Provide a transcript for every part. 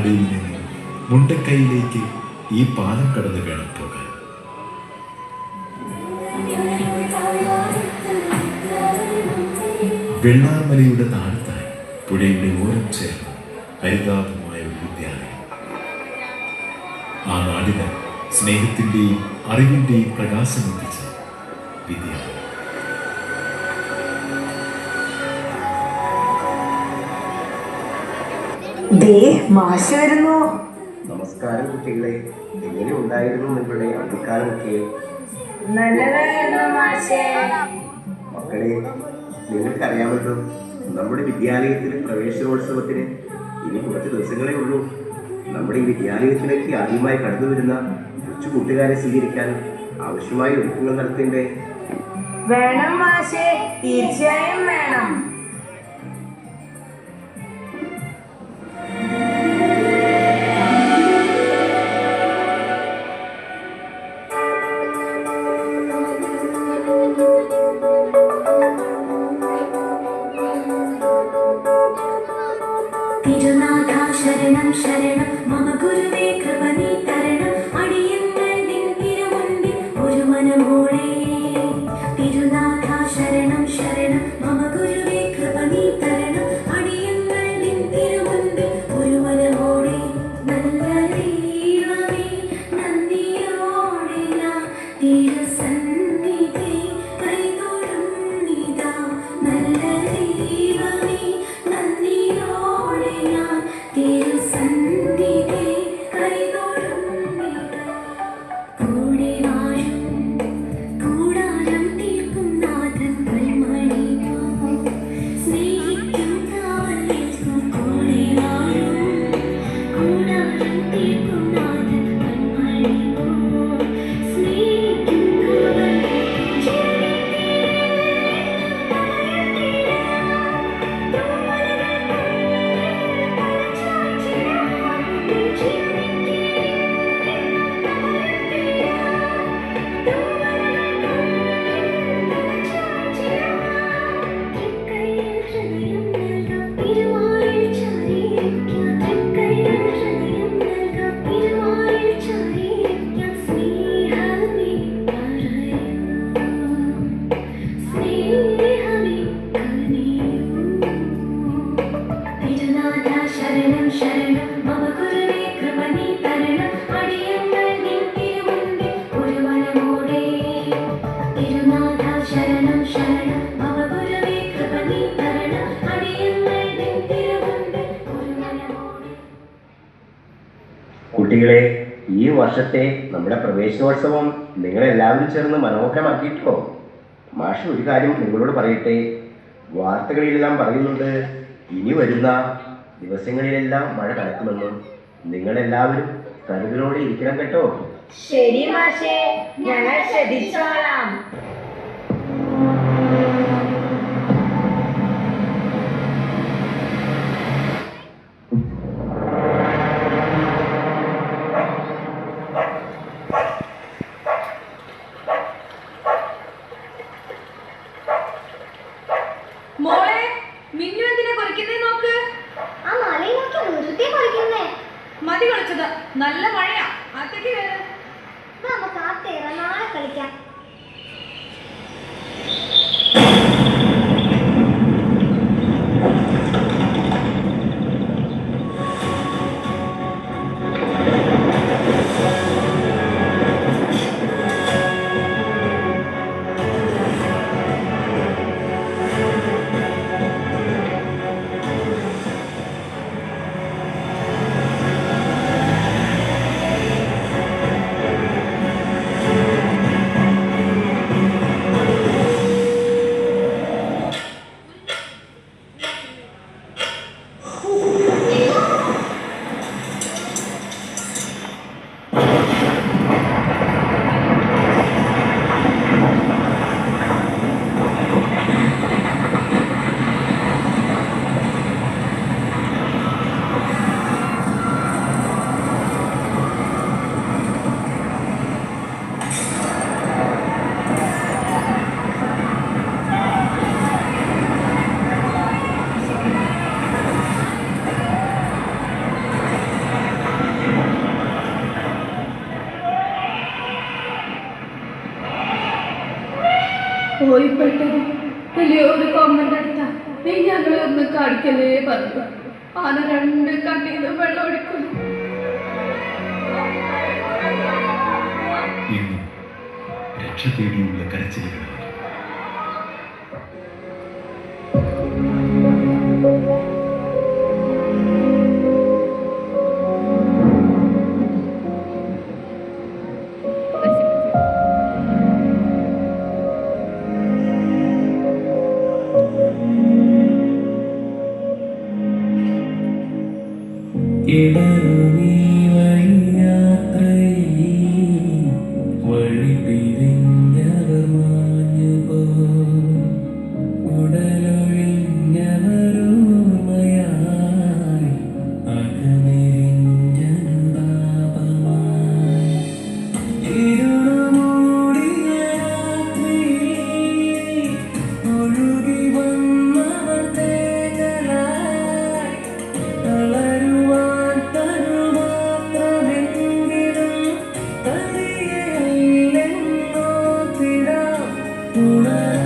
അങ്ങാടിയിൽ നിന്ന് മുണ്ടക്കൈയിലേക്ക് ഈ പാലം കടന്ന് വേണം പോകാൻ. വെള്ളാമലയുടെ താഴത്തായി പുഴയുടെ ഓരം ചേർന്ന് ഹരിതാപമായ ഒരു വിദ്യാലയം. ആ നാടിന് സ്നേഹത്തിന്റെയും അറിവിന്റെയും പ്രകാശം ദേ മാഷ് വരുന്നു നമസ്കാരം കുട്ടികളെ. എങ്ങനെ ഉണ്ടായിരുന്നു നിങ്ങളുടെ അവധിക്കാലമൊക്കെ മക്കളെ നിങ്ങൾക്കറിയാമല്ലോ നമ്മുടെ വിദ്യാലയത്തിലെ പ്രവേശനോത്സവത്തിന് ഇനി കുറച്ച് ദിവസങ്ങളേ ഉള്ളൂ. നമ്മുടെ ഈ വിദ്യാലയത്തിലേക്ക് ആദ്യമായി കടന്നു വരുന്ന കൊച്ചു കൂട്ടുകാരെ സ്വീകരിക്കാൻ ആവശ്യമായ ഒരുക്കങ്ങൾ നടത്തേണ്ടേ വേണം മാഷേ തീർച്ചയായും വേണം. when I'm shattered up, mama. കുട്ടികളെ ഈ വർഷത്തെ നമ്മുടെ പ്രവേശനോത്സവം നിങ്ങളെല്ലാവരും ചേർന്ന് മനോഹരമാക്കിയിട്ടോ മാഷ് ഒരു കാര്യം നിങ്ങളോട് പറയട്ടെ. വാർത്തകളിലെല്ലാം പറയുന്നുണ്ട് ഇനി വരുന്ന ദിവസങ്ങളിലെല്ലാം മഴ കടക്കുമെന്നും. നിങ്ങളെല്ലാവരും കരുതലോടെ ഇരിക്കണം കേട്ടോ. ശരി മാഷേ ഞങ്ങൾ ശ്രദ്ധിച്ചോളാം. പതിയെ പറഞ്ഞു. ആന രണ്ട് കണ്ണീന്ന് വെള്ളം ഒഴിക്കും രക്ഷ തേടിയുള്ള കരച്ചിലുകളാണ്. Ooh.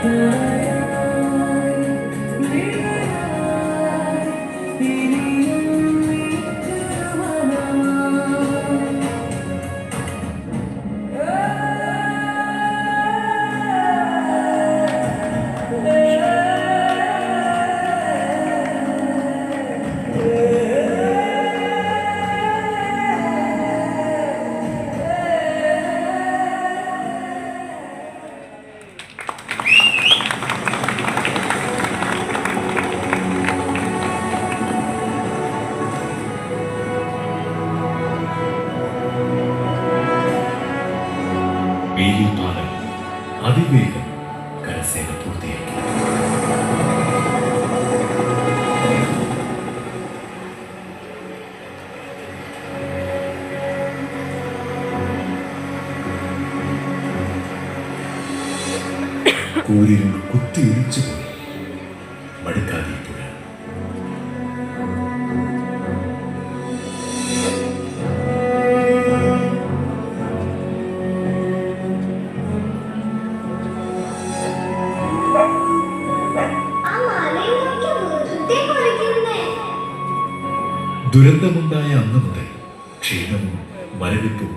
Thank. ദുരന്തമുണ്ടായ അന്ന് മുതൽ ക്ഷീണവും മരവിപ്പും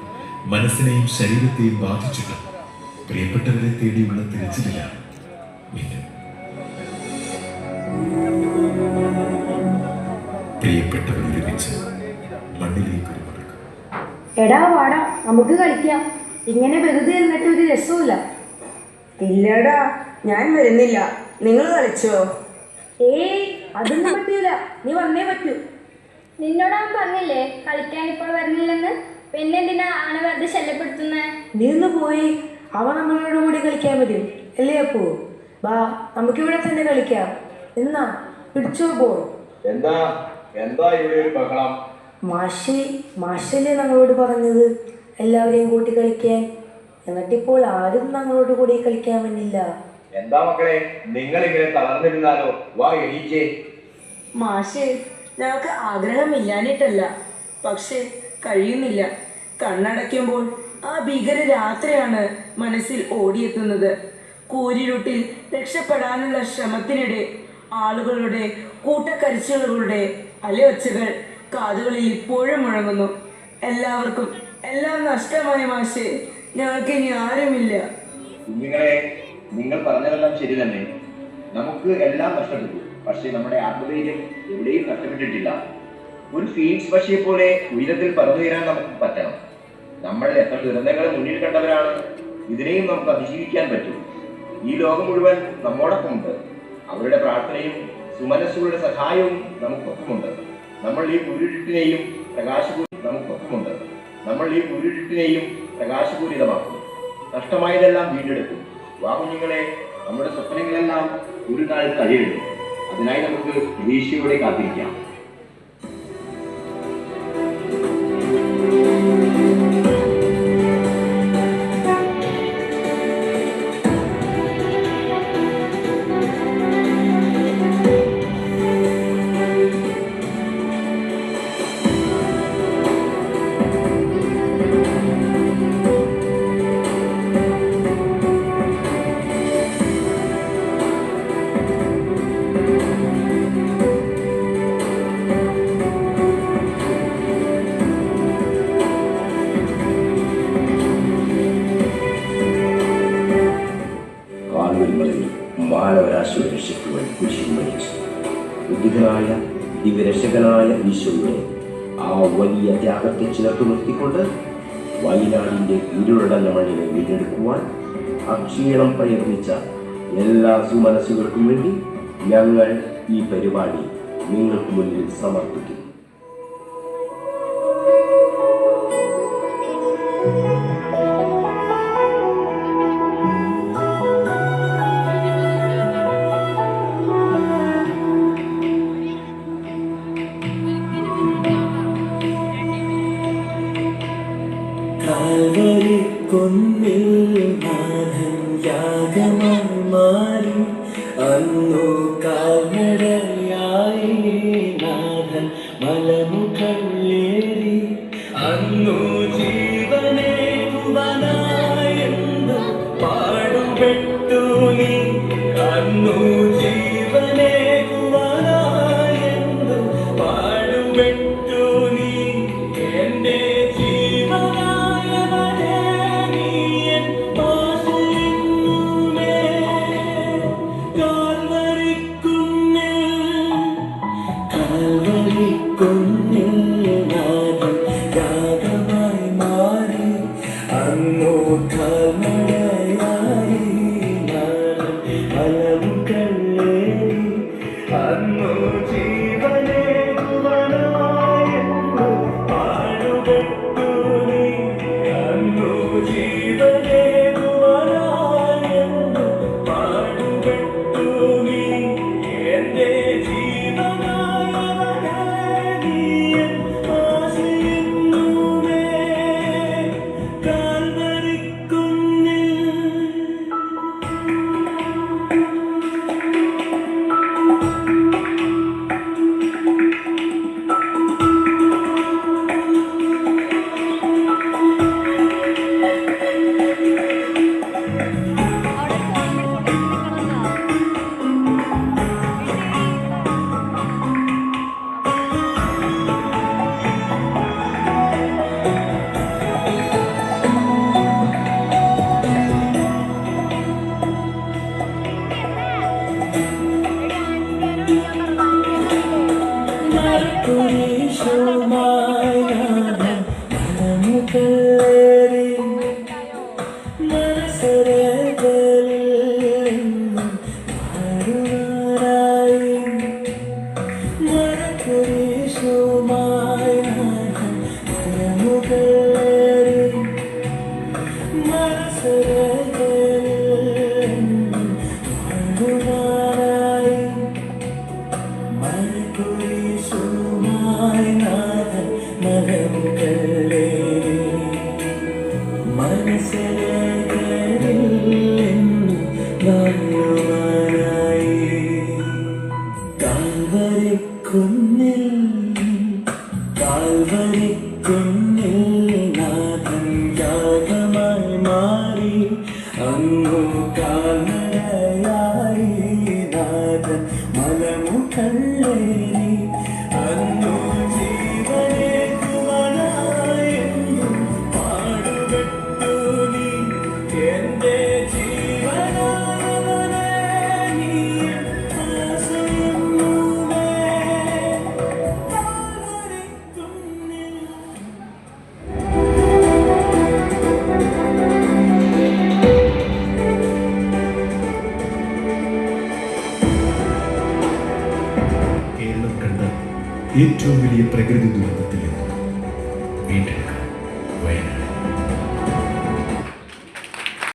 മനസ്സിനെയും ശരീരത്തെയും ബാധിച്ചിട്ട് പ്രിയപ്പെട്ടവരെ തേടിയുള്ള തിരച്ചിലാണ് മിന്നു പ്രിയപ്പെട്ടവർ ഒരുമിച്ച് മണ്ണിലേക്ക് ഒരു മടക്കം എടാ വാടാ നമുക്ക് കളിക്കാം. ഇങ്ങനെ വെറുതെ ഇരുന്നിട്ട് ഒരു രസമില്ല ഇല്ലടാ ഞാൻ വരുന്നില്ല. നിങ്ങൾ കളിച്ചോ? ഏയ് അതൊന്നും പറ്റൂല. നീ വന്നേ പറ്റൂ. നിന്നോട് അവൻ പറഞ്ഞില്ലേ? കളിക്കാൻ ഇപ്പോൾ വരുന്നില്ലെന്ന്? പിന്നെ എന്തിനാ അവനെ വെറുതെ ശല്യപ്പെടുത്തുന്നത് നീ ഒന്ന് പോയി. അവ നമ്മളോട് കൂടി കളിക്കാൻ വരും അല്ലേ അപ്പോ? വാ നമുക്കിവിടെ തന്നെ കളിക്കാം. എന്നാ പിടിച്ചോ പോ എന്താ? എന്താ ഇവിടെ ഒരു ബഹളം? മാഷി മാഷല്ലേ ഞങ്ങളോട് പറഞ്ഞത്? എല്ലാവരെയും കൂട്ടി കളിക്കാൻ. എന്നിട്ടിപ്പോൾ ആരും ഞങ്ങളോട് കൂടി കളിക്കാൻ വന്നില്ല. എന്താ മക്കളെ? നിങ്ങൾ ഇങ്ങനെ തളർന്നിരുന്നാലോ? വാ എണീക്കേ മാഷേ ഞങ്ങൾക്ക് ആഗ്രഹമില്ലാഞ്ഞിട്ടല്ല പക്ഷേ കഴിയുന്നില്ല. കണ്ണടയ്ക്കുമ്പോൾ ആ ഭീകര രാത്രിയാണ് മനസ്സിൽ ഓടിയെത്തുന്നത്. കൂരിരുട്ടിൽ രക്ഷപ്പെടാനുള്ള ശ്രമത്തിനിടെ ആളുകളുടെ കൂട്ടക്കരിച്ചുകളുടെ അലയൊച്ചകൾ കാതുകളിൽ ഇപ്പോഴും മുഴങ്ങുന്നു. എല്ലാവർക്കും എല്ലാം നഷ്ടമായ മാഷേ ഞങ്ങൾക്ക് ഇനി ആരുമില്ല. നിങ്ങളെ നിങ്ങൾ പറഞ്ഞതെല്ലാം ശരി തന്നെ. നമുക്ക് എല്ലാം നഷ്ടപ്പെട്ടു. പക്ഷെ നമ്മുടെ ആത്മധൈര്യം എവിടെയും നഷ്ടപ്പെട്ടിട്ടില്ല. ഒരു ഫീൽഡ്സ് പക്ഷിയെ പോലെ ഉയരത്തിൽ പറന്നു തീരാൻ നമുക്ക് പറ്റണം. നമ്മൾ എത്ര ദുരന്തങ്ങൾ മുന്നിൽ കണ്ടവരാണ് ഇതിനെയും നമുക്ക് അതിജീവിക്കാൻ പറ്റും. ഈ ലോകം മുഴുവൻ നമ്മോടൊപ്പമുണ്ട്. അവരുടെ പ്രാർത്ഥനയും സുമനസ്സുകളുടെ സഹായവും നമുക്കൊപ്പമുണ്ട്. നമ്മൾ ഈ കുരുട്ടിനെയും പ്രകാശപൂരി നമുക്കൊപ്പമുണ്ട്. നമ്മൾ ഈ കുരുട്ടിനെയും പ്രകാശപൂരിതമാക്കും. നഷ്ടമായതെല്ലാം വീണ്ടെടുക്കും. വാകുഞ്ഞുങ്ങളെ നമ്മുടെ സ്വപ്നങ്ങളെല്ലാം ഒരു നാൾ കഴിയിടും അതിനായി നമുക്ക് പ്രതീക്ഷയോടെ കാത്തിരിക്കാം. ആ വലിയ ത്യാഗത്തെ ചേർത്ത് നിർത്തിക്കൊണ്ട് വയനാടിന്റെ ഇരുളടഞ്ഞ മണ്ണിനെ വീണ്ടെടുക്കുവാൻ അക്ഷീണം പ്രയത്നിച്ച എല്ലാ സുമനസ്സുകൾക്കും വേണ്ടി ഞങ്ങൾ ഈ പരിപാടി നിങ്ങൾക്ക് മുന്നിൽ സമർപ്പിക്കുന്നു. from me. You.